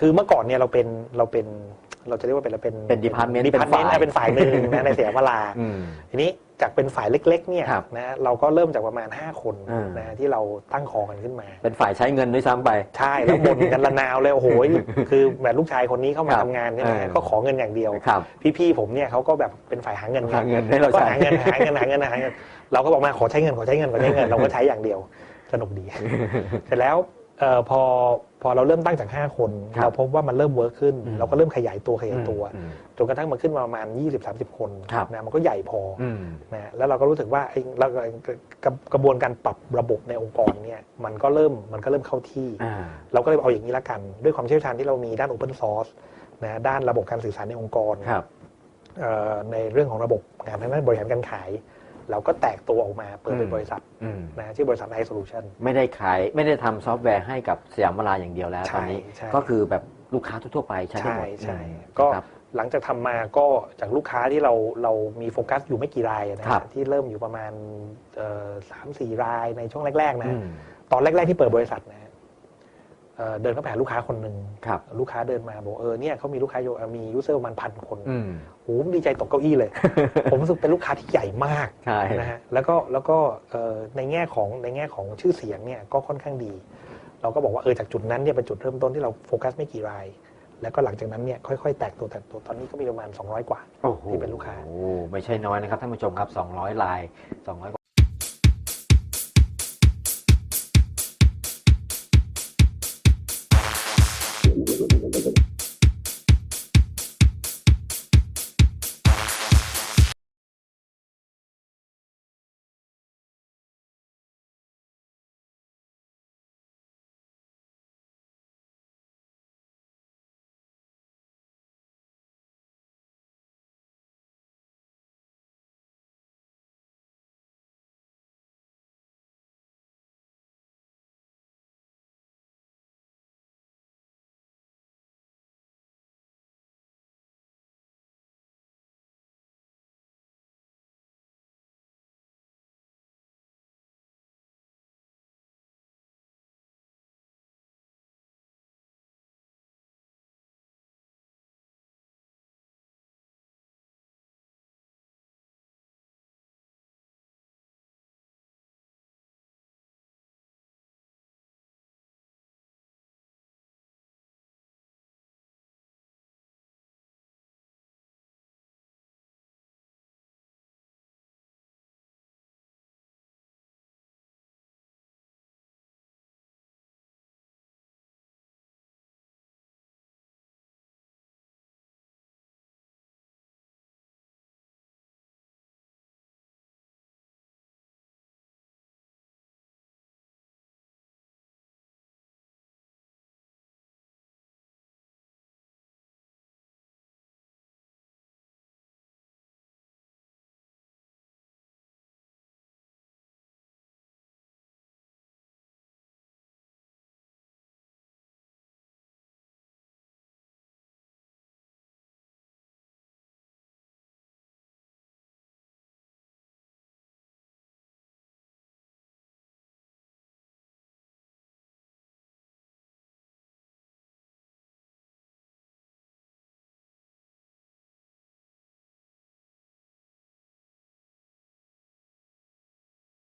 คือเมื่อก่อนเนี่ยเราเป็นเราเป็นเราจะเรียกว่าเป็นอะไรเป็นเป็น department ดีพาร์ตเมนต์เป็นฝ่ายเป็นฝ่ายหนึ่งนะในเสียเวลา อืม ทีนี้จากเป็นฝ่ายเล็กๆเนี่ยครับนะเราก็เริ่มจากประมาณ 5 คนอืมนะที่เราตั้งคอกันขึ้นมา เป็นฝ่ายใช้เงินด้วยซ้ำไป ใช่แล้วบ่นกันระนาวเลยโอ้โหคือแบบลูกชายคนนี้เข้ามาครับทำงานใช่ไหมเออ ก็ขอเงินอย่างเดียว ครับ พี่ๆผมเนี่ยเขาก็แบบเป็นฝ่ายหาเงินหาเงินให้เราก็ใช้ หาเงินหาเงินหาเงินหาเงินเราก็บอกมาขอใช้เงินขอใช้เงินขอใช้เงินเราก็ใช้อย่างเดียวสนุกดี เสร็จแล้ว เอ่อพอพอเราเริ่มตั้งจาก 5 คน ครับเราพบว่ามันเริ่มเวิร์คขึ้น อืมเราก็เริ่มขยายตัวขยายตัวอืมจนกระทั่งมันขึ้นมาประมาณ 20-30 คนครับ นะมันก็ใหญ่พอออืม นะแล้วเราก็รู้สึกว่าไอ้แล้วก็กระกระบวนการปรับระบบในองค์กรเนี่ยมันก็เริ่มมันก็เริ่มเข้าที่ อ่า เราก็เลยเอาอย่างนี้ละกัน ด้วยความเชี่ยวชาญที่เรามีด้าน Open Source นะด้านระบบการสื่อสารในองค์กรครับ เอ่อในเรื่องของระบบงานทางด้านบริหารการขาย เราก็แตกตัวออกมาเปิดเป็นอืมบริษัทอืม นะชื่อบริษัท i Solution ไม่ได้ขายไม่ได้ทำซอฟต์แวร์ให้กับสยามวราอย่างเดียวแล้วใช่ตอนนี้ ใช่ ก็คือแบบลูกค้าทั่วๆไปใช้ได้ใช่หมดใช่อืมก็ครับ หลังจากทำมาก็จากลูกค้าที่เราเรามีโฟกัสอยู่ไม่กี่รายนะครัฮะบที่เริ่มอยู่ประมาณสามสี่รายในช่วงแรก ๆ นะ อืม ตอนแรก ๆ ที่เปิดบริษัทนะฮะ เอ่อเดินเข้าไปหาลูกค้าคนหนึ่งครับ ลูกค้าเดินมาบอกเออเนี่ยเขามีลูกค้าอยู่เอ่อมียูเซอร์ประมาณพันคนอืมโอ้โหดีใจตกเก้าอี้เลย ผมรู้สึกเป็นลูกค้าที่ใหญ่มากใช่ นะฮะแล้วก็แล้วก็เอ่อในแง่ของในแง่ของชื่อเสียงเนี่ยก็ค่อนข้างดี เราก็บอกว่าเออจากจุดนั้นเนี่ยเป็นจุดเริ่มต้นที่เราโฟกัสไม่กี่ราย แล้วก็หลังจากนั้นเนี่ยค่อยๆแตกตัวแตกตัวตอนนี้ก็มีประมาณ 200 กว่า โอ้โหที่เป็นลูกค้าไม่ใช่น้อยนะครับท่านผู้ชมครับ 200ลาย200